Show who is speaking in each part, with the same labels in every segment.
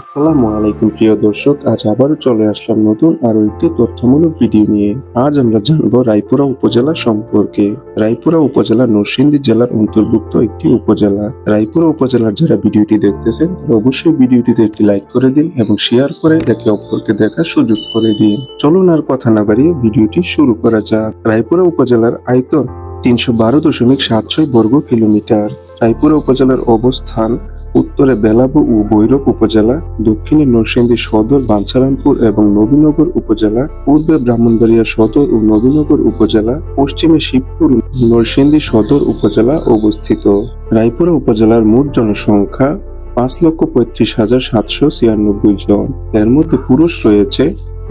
Speaker 1: আসসালামু আলাইকুম, প্রিয় দর্শক। আজ আবারও চলে আসলাম নতুন আরও একটি তথ্যমূলক ভিডিও নিয়ে। আজ আমরা জানব রায়পুরা উপজেলা সম্পর্কে। রায়পুরা উপজেলা নরসিংদী জেলার অন্তর্ভুক্ত একটি উপজেলা। রায়পুরা উপজেলার যারা ভিডিওটি দেখতেছেন, তারা অবশ্যই ভিডিওটিতে একটি লাইক করে দিন এবং শেয়ার করে একে অপরকে দেখার সুযোগ করে দিন। চলুন আর কথা না বাড়িয়ে ভিডিওটি শুরু করা যাক। রায়পুরা উপজেলার আয়তন তিনশো বারো দশমিক সাত ছয় বর্গ কিলোমিটার রায়পুরা উপজেলার অবস্থান উত্তরে বেলাবু ও ভৈরব উপজেলা, দক্ষিণে নরসিংদী সদর, বাঞ্ছারামপুর এবং নবীনগর উপজেলা, পূর্বে ব্রাহ্মণবাড়িয়া সদর ও নবীনগর উপজেলা, পশ্চিমে শিবপুর নরসিংদী সদর উপজেলা অবস্থিত। রায়পুরা উপজেলার মোট জনসংখ্যা পাঁচ লক্ষ পঁয়ত্রিশ হাজার সাতশো ছিয়ানব্বই জন। এর মধ্যে পুরুষ রয়েছে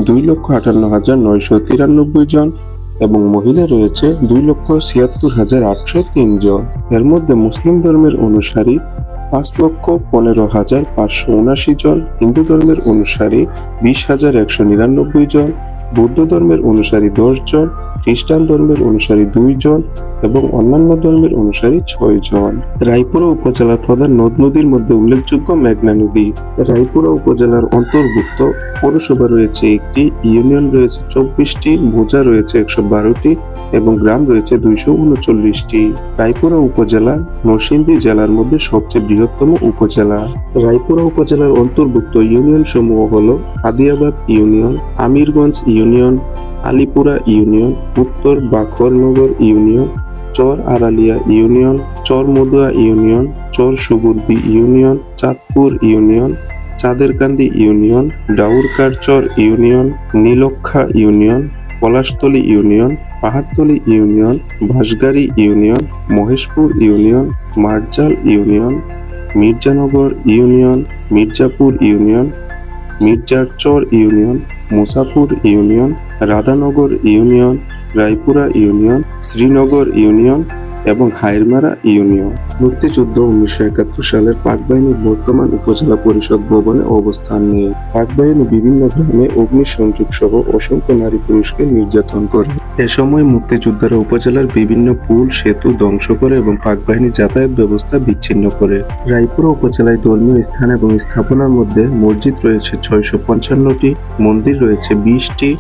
Speaker 1: দুই লক্ষ আটান্ন হাজার নয়শো তিরানব্বই জন এবং মহিলা রয়েছে দুই লক্ষ ছিয়াত্তর হাজার আটশো তিন জন। এর মধ্যে মুসলিম ধর্মের অনুসারী পাঁচ লক্ষ পনেরো হাজার পাঁচশো উনাশি জন, হিন্দু ধর্মের অনুসারী বিশ হাজার একশো নিরানব্বই জন, বৌদ্ধ ধর্মের অনুসারী দশ জন খ্রিস্টান ধর্মের অনুসারী দুই জন এবং অন্যান্য ধর্মের অনুসারী ছয় জন। রায়পুরা উপজেলার প্রধান নদ নদীর মধ্যে উল্লেখযোগ্য মেঘনা নদী। রায়পুরা উপজেলার অন্তর্ভুক্ত পৌরসভা রয়েছে একটি, ইউনিয়ন রয়েছে চব্বিশটি বোঝা রয়েছে একশো বারোটি এবং গ্রাম রয়েছে দুইশো উনচল্লিশটি। রায়পুরা উপজেলা নরসিংদী জেলার মধ্যে সবচেয়ে বৃহত্তম উপজেলা। রায়পুরা উপজেলার অন্তর্ভুক্ত ইউনিয়ন সমূহ হল Adiabad union, Amirganj union Alipura union, Uttar Bakharnagar union, Char Aralia union, Char Madua union, Char Subuddhi union, Chandpur union, Chanderkandi union Daukarchar union, Nilakhya union, Palashtali union, Pahartali union Banshgari union, Maheshpur union Marjal union, Mirzanagar union, Mirzapur union Mirzarchar union, Musapur union Radhanagar union, Raipura union, Srinagar union এবং Hairmara union. মুক্তিযুদ্ধ উনিশশো একাত্তর সালের পাক বাহিনীর বর্তমান উপজেলা পরিষদ ভবনে অবস্থান নেই পাক বাহিনী বিভিন্ন গ্রামে অগ্নিসংযোগ সহ অসংখ্য নারী পুরুষকে নির্যাতন করে। এ সময় মুক্তিযোদ্ধারা উপজেলার বিভিন্ন পুল, সেতু ধ্বংস করে এবং পাক বাহিনী যাতায়াত ব্যবস্থা বিচ্ছিন্ন করে। রায়পুরা উপজেলায় ধর্মীয় স্থান এবং স্থাপনার মধ্যে মসজিদ রয়েছে ছয়শো পঞ্চান্নটি, মন্দির রয়েছে বিশটি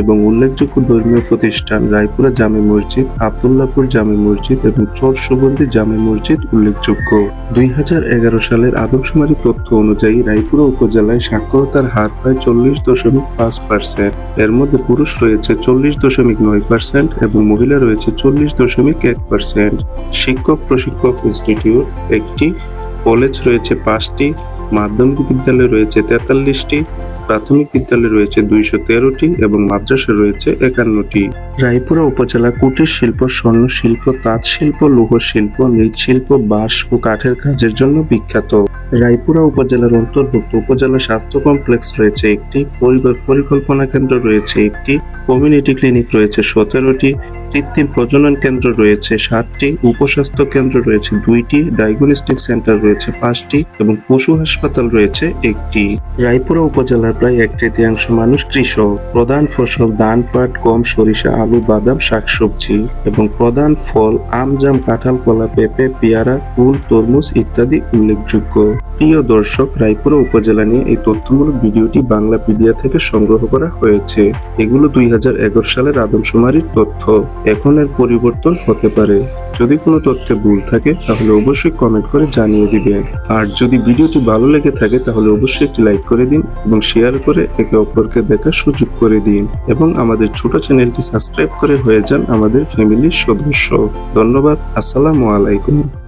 Speaker 1: এবং উল্লেখযোগ্য ধর্মীয় প্রতিষ্ঠান রায়পুরা জামে মসজিদ, আবদুল্লাপুর জামে মসজিদ এবং চর সুগন্ধি জামে মসজিদ উল্লেখযোগ্য। দুই হাজার এগারো সালের আদমশুমারি তথ্য অনুযায়ী রায়পুরা উপজেলায় সাক্ষরতার হার প্রায় চল্লিশ দশমিক পাঁচ পার্সেন্ট এর মধ্যে পুরুষ রয়েছে চল্লিশ দশমিক নয় পার্সেন্ট এবং মহিলা রয়েছে চল্লিশ দশমিক এক পার্সেন্ট শিক্ষক প্রশিক্ষক ইনস্টিটিউট একটি, কলেজ রয়েছে পাঁচটি, মাধ্যমিক বিদ্যালয় রয়েছে তেতাল্লিশটি প্রাথমিক বিদ্যালয় রয়েছে দুইশো তেরোটি এবং মাদ্রাসা রয়েছে একান্নটি। রায়পুরা উপজেলা কুটির শিল্প, স্বর্ণ শিল্প, তাঁত শিল্প, লৌহ শিল্প মৃৎশিল্প বাঁশ ও কাঠের কাজের জন্য বিখ্যাত। রায়পুরা উপজেলার অন্তর্ভুক্ত উপজেলা স্বাস্থ্য কমপ্লেক্স রয়েছে একটি, পরিবার পরিকল্পনা কেন্দ্র রয়েছে একটি, কমিউনিটি ক্লিনিক রয়েছে সতেরোটি কৃত্রিম প্রজনন কেন্দ্র রয়েছে সাতটি, উপস্বাস্থ্য কেন্দ্র রয়েছে দুইটি ডায়াগনস্টিক সেন্টার রয়েছে পাঁচটি এবং পশু হাসপাতাল রয়েছে একটি। রায়পুরা উপজেলার প্রায় এক তৃতীয়াংশ মানুষ কৃষক। প্রধান ফসল ধান, পাট, গম, সরিষা, আলু, বাদাম, শাকসবজি এবং প্রধান ফল আম, জাম, কাঁঠাল, কলা, পেঁপে, পেয়ারা কুল তরমুজ ইত্যাদি উল্লেখযোগ্য। প্রিয় দর্শক, রায়পুরা উপজেলা নিয়ে এই তথ্যমূলক ভিডিওটি বাংলাপিডিয়া থেকে সংগ্রহ করা হয়েছে। এগুলো দুই সালের আদমশুমারির তথ্য। এখন এর পরিবর্তন হতে পারে। যদি কোনো তথ্যে ভুল থাকে, তাহলে অবশ্যই কমেন্ট করে জানিয়ে দিবেন। আর যদি ভিডিওটি ভালো লেগে থাকে, তাহলে অবশ্যই একটি লাইক করে দিন এবং শেয়ার করে একে অপরকে দেখার সুযোগ করে দিন। এবং আমাদের ছোট চ্যানেলটি সাবস্ক্রাইব করে হয়ে যান আমাদের ফ্যামিলির সদস্য। ধন্যবাদ, আসসালামু আলাইকুম।